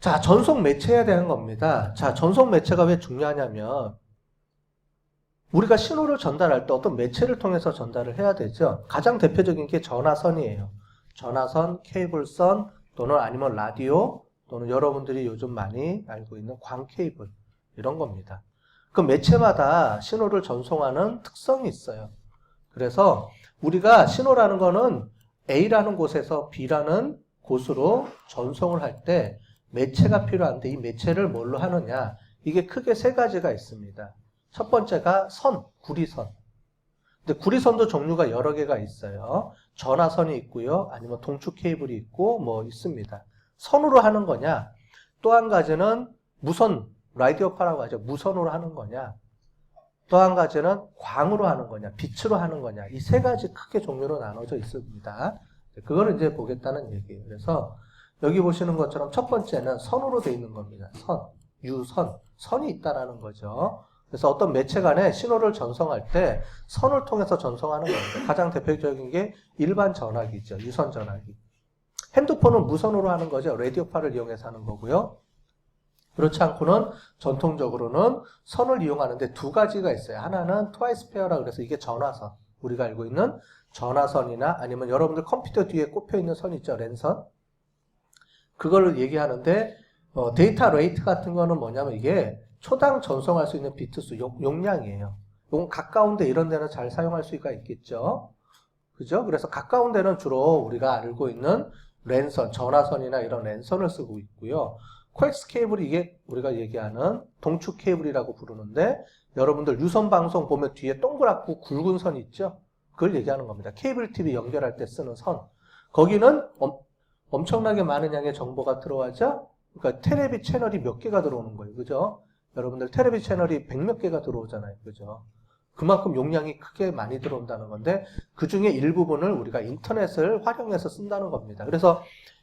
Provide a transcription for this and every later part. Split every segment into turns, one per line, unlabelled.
자, 전송 매체에 대한 겁니다. 자, 전송 매체가 왜 중요하냐면, 우리가 신호를 전달할 때 어떤 매체를 통해서 전달을 해야 되죠. 가장 대표적인 게 전화선이에요. 전화선, 케이블선, 또는 아니면 라디오, 또는 여러분들이 요즘 많이 알고 있는 광 케이블, 이런 겁니다. 그 매체마다 신호를 전송하는 특성이 있어요. 그래서 우리가 신호라는 거는 A라는 곳에서 B라는 곳으로 전송을 할 때 매체가 필요한데 이 매체를 뭘로 하느냐? 이게 크게 세 가지가 있습니다. 첫 번째가 선, 구리선. 근데 구리선도 종류가 여러 개가 있어요. 전화선이 있고요. 아니면 동축 케이블이 있고 뭐 있습니다. 선으로 하는 거냐? 또 한 가지는 무선, 라디오파라고 하죠. 무선으로 하는 거냐? 또 한 가지는 광으로 하는 거냐? 빛으로 하는 거냐? 이 세 가지 크게 종류로 나눠져 있습니다. 그거를 이제 보겠다는 얘기예요. 그래서 여기 보시는 것처럼 첫 번째는 선으로 되어 있는 겁니다. 선, 유선, 선이 있다라는 거죠. 그래서 어떤 매체 간에 신호를 전송할 때 선을 통해서 전송하는 겁니다. 가장 대표적인 게 일반 전화기죠. 유선 전화기. 핸드폰은 무선으로 하는 거죠. 라디오파를 이용해서 하는 거고요. 그렇지 않고는 전통적으로는 선을 이용하는데 두 가지가 있어요. 하나는 트와이스 페어라 그래서 이게 전화선. 우리가 알고 있는 전화선이나 아니면 여러분들 컴퓨터 뒤에 꼽혀 있는 선 있죠. 랜선. 그걸 얘기하는데 어, 데이터 레이트 같은 거는 뭐냐면 이게 초당 전송할 수 있는 비트 수 용, 용량이에요. 이건 가까운데 이런 데는 잘 사용할 수가 있겠죠. 그죠? 그래서 가까운 데는 주로 우리가 알고 있는 랜선, 전화선이나 이런 랜선을 쓰고 있고요. 코엑스 케이블이 이게 우리가 얘기하는 동축 케이블이라고 부르는데 여러분들 유선 방송 보면 뒤에 동그랗고 굵은 선 있죠? 그걸 얘기하는 겁니다. 케이블 TV 연결할 때 쓰는 선. 거기는 엄, 엄청나게 많은 양의 정보가 들어와죠? 그러니까 테레비 채널이 몇 개가 들어오는 거예요. 그죠? 여러분들 테레비 채널이 백 몇 개가 들어오잖아요. 그죠? 그만큼 용량이 크게 많이 들어온다는 건데 그 중에 일부분을 우리가 인터넷을 활용해서 쓴다는 겁니다. 그래서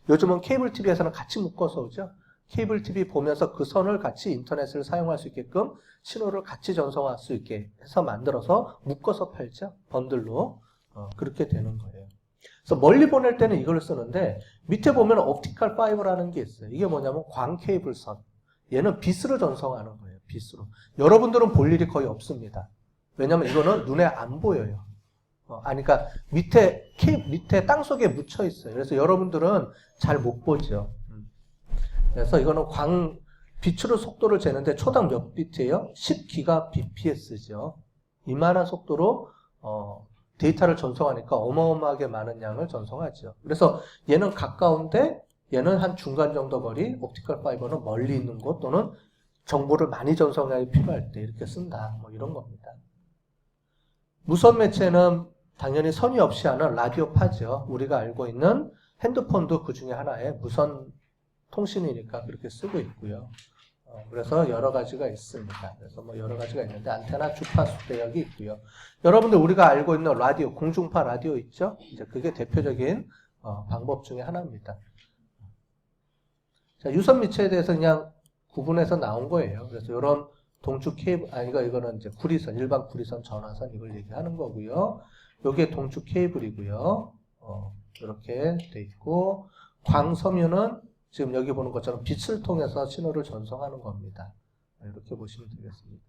요즘은 케이블 TV에서는 같이 묶어서 오죠. 케이블 TV 보면서 그 선을 같이 인터넷을 사용할 수 있게끔 신호를 같이 전송할 수 있게 해서 만들어서 묶어서 팔죠. 번들로. 어, 그렇게 되는 거예요. 그래서 멀리 보낼 때는 이걸 쓰는데 밑에 보면 옵티컬 파이버라는 게 있어요. 이게 뭐냐면 광 케이블 선. 얘는 빛으로 전송하는 거예요. 빛으로. 여러분들은 볼 일이 거의 없습니다. 왜냐면 이거는 눈에 안 보여요. 어, 아니, 그러니까 밑에 케 밑에 땅 속에 묻혀 있어요. 그래서 여러분들은 잘 못 보죠. 음. 그래서 이거는 광 빛으로 속도를 재는데 초당 몇 비트예요? 10기가 bps죠. 이만한 속도로 어, 데이터를 전송하니까 어마어마하게 많은 양을 전송하죠. 그래서 얘는 가까운데 얘는 한 중간 정도 거리, 옵티컬 파이버는 멀리 있는 곳 또는 정보를 많이 전송하기 필요할 때 이렇게 쓴다. 뭐 이런 겁니다. 무선 매체는 당연히 선이 없이 하는 라디오 파죠. 우리가 알고 있는 핸드폰도 그 중에 하나의 무선 통신이니까 그렇게 쓰고 있고요. 어, 그래서 여러 가지가 있습니다. 그래서 뭐 여러 가지가 있는데 안테나 주파수 대역이 있고요. 여러분들 우리가 알고 있는 라디오, 공중파 라디오 있죠? 이제 그게 대표적인 어, 방법 중에 하나입니다. 자, 유선 미체에 대해서 그냥 구분해서 나온 거예요. 그래서 이런 동축 케이블, 아, 이거, 이거는 이제 구리선, 일반 구리선 전화선 이걸 얘기하는 거고요. 요게 동축 케이블이고요. 어, 이렇게 돼 있고, 광섬유는 지금 여기 보는 것처럼 빛을 통해서 신호를 전송하는 겁니다. 이렇게 보시면 되겠습니다.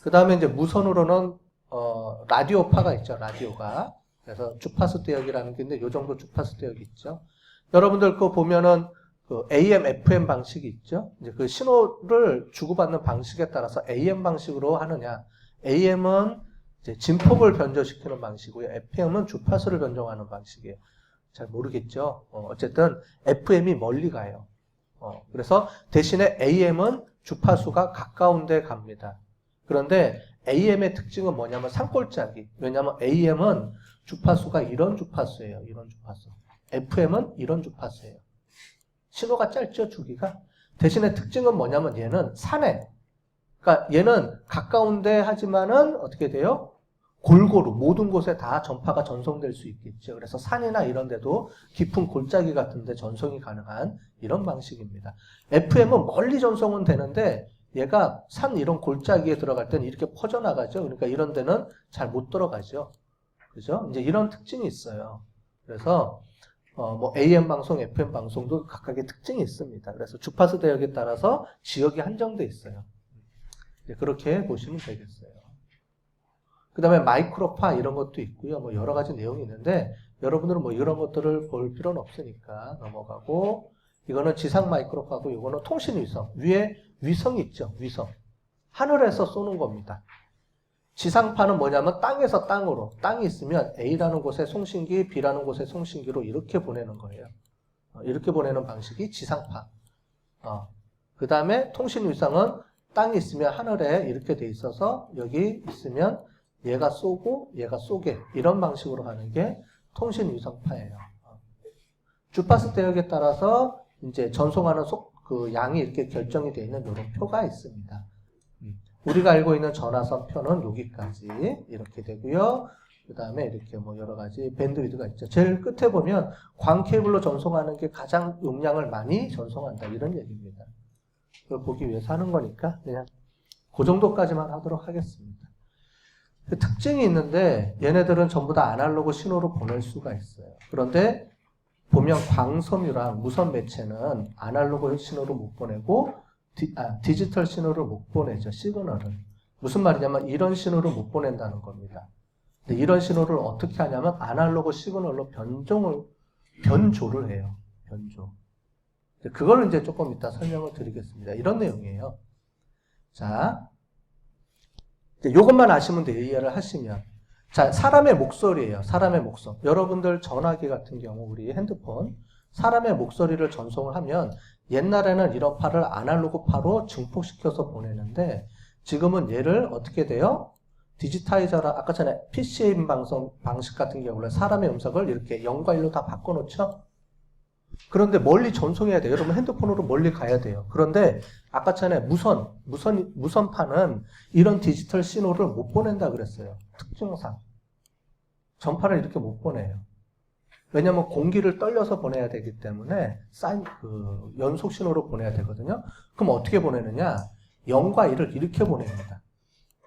그 다음에 이제 무선으로는, 어, 라디오파가 있죠, 라디오가. 그래서 주파수 대역이라는 게 있는데, 요 정도 주파수 대역이 있죠. 여러분들 거 보면은, 그 AM, FM 방식이 있죠. 이제 그 신호를 주고받는 방식에 따라서 AM 방식으로 하느냐. AM은 진폭을 변조시키는 방식이고요. FM은 주파수를 변종하는 방식이에요. 잘 모르겠죠. 어, 쨌든 FM이 멀리 가요. 어, 그래서 대신에 AM은 주파수가 가까운 데 갑니다. 그런데 AM의 특징은 뭐냐면 산골짜기. 왜냐하면 AM은 주파수가 이런 주파수예요. 이런 주파수. FM은 이런 주파수예요. 신호가 짧죠, 주기가. 대신에 특징은 뭐냐면 얘는 산에, 그러니까 얘는 가까운데 하지만은 어떻게 돼요? 골고루 모든 곳에 다 전파가 전송될 수 있겠죠. 그래서 산이나 이런 데도 깊은 골짜기 같은 데 전송이 가능한 이런 방식입니다. FM은 멀리 전송은 되는데 얘가 산 이런 골짜기에 들어갈 때는 이렇게 퍼져나가죠. 그러니까 이런 데는 잘 못 들어가죠. 그죠? 이제 이런 특징이 있어요. 그래서 어, 뭐 AM 방송, FM 방송도 각각의 특징이 있습니다. 그래서 주파수 대역에 따라서 지역이 한정돼 있어요. 그렇게 보시면 되겠어요. 그 다음에 마이크로파 이런 것도 있고요. 뭐 여러 가지 내용이 있는데 여러분들은 뭐 이런 것들을 볼 필요는 없으니까 넘어가고 이거는 지상 마이크로파고 이거는 통신 위성. 위에 위성이 있죠. 위성. 하늘에서 쏘는 겁니다. 지상파는 뭐냐면 땅에서 땅으로 땅이 있으면 A라는 곳에 송신기, B라는 곳에 송신기로 이렇게 보내는 거예요. 어, 이렇게 보내는 방식이 지상파. 그 다음에 통신 위성은 땅이 있으면 하늘에 이렇게 돼 있어서 여기 있으면 얘가 쏘고 얘가 쏘게 이런 방식으로 가는 게 통신 위성파예요. 어. 주파수 대역에 따라서 이제 전송하는 속, 그 양이 이렇게 결정이 되어 있는 이런 표가 있습니다. 음. 우리가 알고 있는 전화선 표는 여기까지 이렇게 되고요. 그 다음에 이렇게 뭐 여러 가지 밴드위드가 있죠. 제일 끝에 보면 광 케이블로 전송하는 게 가장 음량을 많이 전송한다 이런 얘기입니다. 그걸 보기 위해서 하는 거니까 그냥 그 정도까지만 하도록 하겠습니다. 그 특징이 있는데 얘네들은 전부 다 아날로그 신호로 보낼 수가 있어요. 그런데 보면 광섬유랑 무선 매체는 아날로그 신호로 못 보내고 디, 아, 디지털 신호를 못 보내죠. 시그널을. 무슨 말이냐면 이런 신호를 못 보낸다는 겁니다. 근데 이런 신호를 어떻게 하냐면 아날로그 시그널로 변종을 변조를 해요. 변조. 그걸 이제 조금 이따 설명을 드리겠습니다. 이런 내용이에요. 자, 이것만 아시면 돼요. 이해를 하시면. 자, 사람의 목소리예요. 사람의 목소리. 여러분들 전화기 같은 경우 우리 핸드폰 사람의 목소리를 전송을 하면 옛날에는 이런 파를 아날로그 파로 증폭시켜서 보내는데 지금은 얘를 어떻게 돼요? 디지타이저라 아까 전에 PCM 방송 방식 같은 경우는 사람의 음성을 이렇게 0과 1로 다 바꿔 놓죠. 그런데 멀리 전송해야 돼요. 여러분 핸드폰으로 멀리 가야 돼요. 그런데 아까 전에 무선 무선 무선파는 이런 디지털 신호를 못 보낸다 그랬어요. 특징상 전파를 이렇게 못 보내요. 왜냐하면 공기를 떨려서 보내야 되기 때문에 사인 그 연속 신호로 보내야 되거든요. 그럼 어떻게 보내느냐? 0과 1을 이렇게 보냅니다.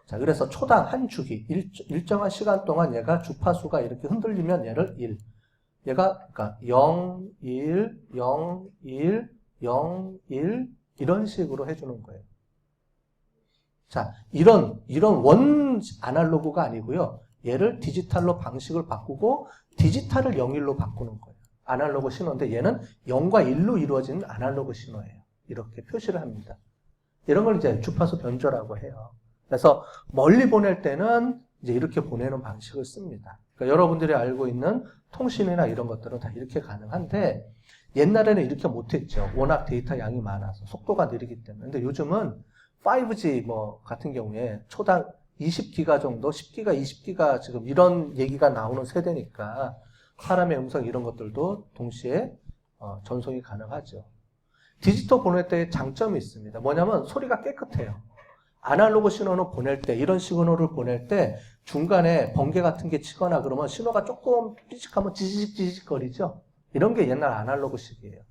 자, 그래서 초당 한 주기 일, 일정한 시간 동안 얘가 주파수가 이렇게 흔들리면 얘를 1. 얘가 그러니까 0, 1, 0, 1, 0, 1 이런 식으로 해주는 거예요. 자, 이런 이런 원 아날로그가 아니고요. 얘를 디지털로 방식을 바꾸고 디지털을 0일로 바꾸는 거예요. 아날로그 신호인데 얘는 0과 1로 이루어지는 아날로그 신호예요. 이렇게 표시를 합니다. 이런 걸 이제 주파수 변조라고 해요. 그래서 멀리 보낼 때는 이제 이렇게 보내는 방식을 씁니다. 그러니까 여러분들이 알고 있는 통신이나 이런 것들은 다 이렇게 가능한데 옛날에는 이렇게 못했죠. 워낙 데이터 양이 많아서 속도가 느리기 때문에. 근데 요즘은 5G 뭐 같은 경우에 초당 20기가 정도, 10기가, 20기가 지금 이런 얘기가 나오는 세대니까 사람의 음성 이런 것들도 동시에 어, 전송이 가능하죠. 디지털 보낼 때의 장점이 있습니다. 뭐냐면 소리가 깨끗해요. 아날로그 신호는 보낼 때, 이런 시그널을 보낼 때 중간에 번개 같은 게 치거나 그러면 신호가 조금 삐직하면 지직지직 거리죠? 이런 게 옛날 아날로그식이에요.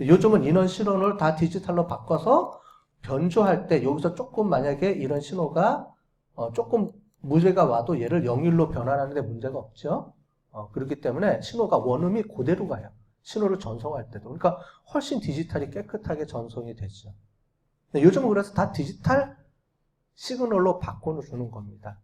요즘은 이런 신호를 다 디지털로 바꿔서 변조할 때 여기서 조금 만약에 이런 신호가 어, 조금 무죄가 와도 얘를 0일로 변환하는데 문제가 없죠. 어, 그렇기 때문에 신호가 원음이 그대로 가요. 신호를 전송할 때도. 그러니까 훨씬 디지털이 깨끗하게 전송이 되죠. 요즘은 그래서 다 디지털 시그널로 바꿔주는 겁니다.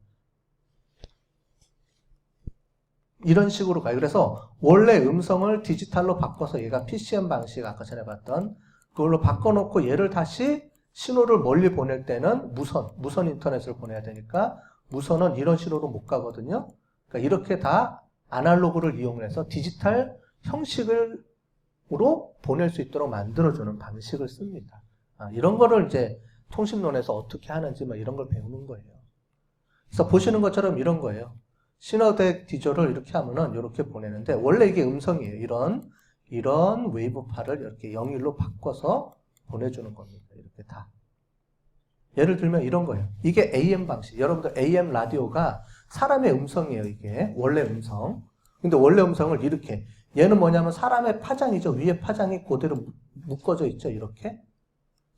이런 식으로 가요. 그래서 원래 음성을 디지털로 바꿔서 얘가 PCM 방식 아까 전에 봤던 그걸로 바꿔놓고 얘를 다시 신호를 멀리 보낼 때는 무선, 무선 인터넷을 보내야 되니까 무선은 이런 신호로 못 가거든요. 그러니까 이렇게 다 아날로그를 이용해서 디지털 형식으로 보낼 수 있도록 만들어주는 방식을 씁니다. 아, 이런 거를 이제 통신론에서 어떻게 하는지 뭐 이런 걸 배우는 거예요. 그래서 보시는 것처럼 이런 거예요. 신호대 디조를 이렇게 하면은 이렇게 보내는데 원래 이게 음성이에요. 이런 이런 웨이브파를 이렇게 0일로 바꿔서 보내주는 겁니다. 이렇게 다. 예를 들면 이런 거예요. 이게 AM 방식. 여러분들 AM 라디오가 사람의 음성이에요. 이게 원래 음성. 근데 원래 음성을 이렇게 얘는 뭐냐면 사람의 파장이죠. 위에 파장이 그대로 묶어져 있죠. 이렇게.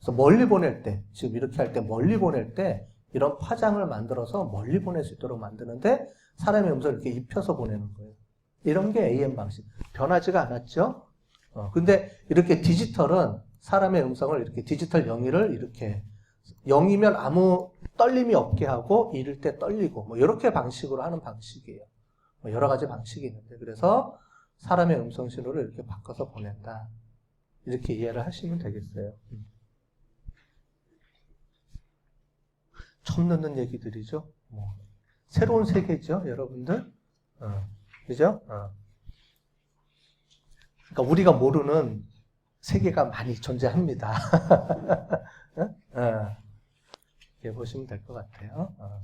그래서 멀리 보낼 때, 지금 이렇게 할 때 멀리 보낼 때 이런 파장을 만들어서 멀리 보낼 수 있도록 만드는데 사람의 음성을 이렇게 입혀서 보내는 거예요. 이런 게 AM 방식. 변하지가 않았죠? 어, 근데 이렇게 디지털은 사람의 음성을 이렇게 디지털 영위를 이렇게 0이면 아무 떨림이 없게 하고 이럴 때 떨리고 뭐 이렇게 방식으로 하는 방식이에요. 뭐 여러 가지 방식이 있는데 그래서 사람의 음성 신호를 이렇게 바꿔서 보낸다. 이렇게 이해를 하시면 되겠어요. 음. 처음 듣는 얘기들이죠. 뭐 새로운 세계죠, 여러분들. 어, 그죠? 어. 그러니까 우리가 모르는 세계가 많이 존재합니다. 어? 어. 이렇게 보시면 될 것 같아요. 어.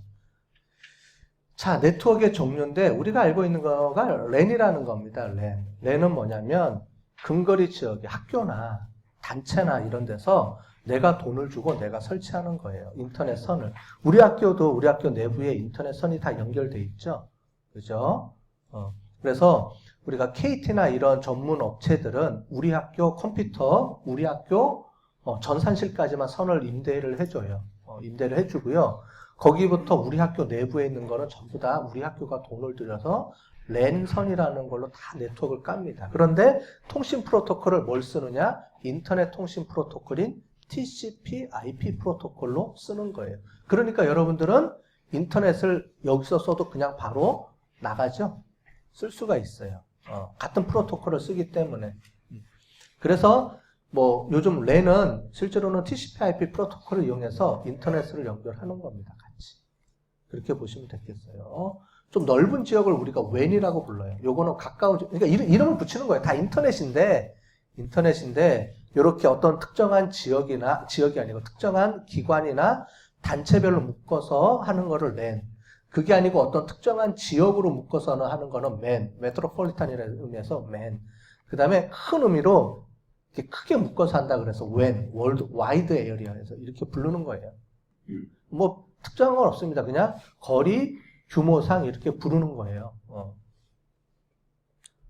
자, 네트워크의 종류인데 우리가 알고 있는 거가 랜이라는 겁니다. 랜. 랜은 뭐냐면 근거리 지역이 학교나 단체나 이런 데서 내가 돈을 주고 내가 설치하는 거예요. 인터넷 선을. 우리 학교도 우리 학교 내부에 인터넷 선이 다 연결돼 있죠. 그죠? 어. 그래서 우리가 KT나 이런 전문 업체들은 우리 학교 컴퓨터, 우리 학교 어, 전산실까지만 선을 임대를 해줘요. 어, 임대를 해주고요. 거기부터 우리 학교 내부에 있는 거는 전부 다 우리 학교가 돈을 들여서 랜선이라는 걸로 다 네트워크를 깝니다. 그런데 통신 프로토콜을 뭘 쓰느냐? 인터넷 통신 프로토콜인 TCP IP 프로토콜로 쓰는 거예요. 그러니까 여러분들은 인터넷을 여기서 써도 그냥 바로 나가죠? 쓸 수가 있어요. 어, 같은 프로토콜을 쓰기 때문에. 음. 그래서 뭐 요즘 랜은 실제로는 TCP/IP 프로토콜을 이용해서 인터넷을 연결하는 겁니다. 같이 그렇게 보시면 되겠어요. 좀 넓은 지역을 우리가 웬이라고 불러요. 요거는 가까운 지- 그러니까 이름, 이름 을 붙이는 거예요. 다 인터넷인데 인터넷인데 이렇게 어떤 특정한 지역이나 지역이 아니고 특정한 기관이나 단체별로 묶어서 하는 거를 랜. 그게 아니고 어떤 특정한 지역으로 묶어서는 하는 거는 맨, 메트로폴리탄이라는 의미에서 맨. 그 다음에 큰 의미로 이렇게 크게 묶어서 한다 그래서 웬, 월드, 와이드 에어리어에서 이렇게 부르는 거예요. 뭐 특정한 건 없습니다. 그냥 거리, 규모상 이렇게 부르는 거예요. 어.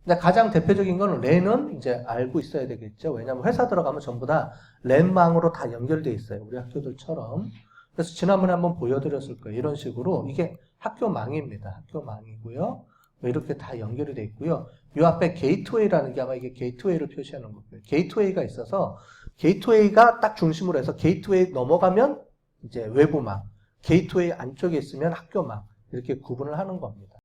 근데 가장 대표적인 거는 랜은 이제 알고 있어야 되겠죠. 왜냐하면 회사 들어가면 전부 다 랜망으로 다 연결돼 있어요. 우리 학교들처럼. 그래서 지난번에 한번 보여드렸을 거예요. 이런 식으로 이게 학교망입니다. 학교망이고요. 뭐 이렇게 다 연결이 돼 있고요. 이 앞에 게이트웨이라는 게 아마 이게 게이트웨이를 표시하는 거고요. 게이트웨이가 있어서 게이트웨이가 딱 중심으로 해서 게이트웨이 넘어가면 이제 외부망, 게이트웨이 안쪽에 있으면 학교망 이렇게 구분을 하는 겁니다.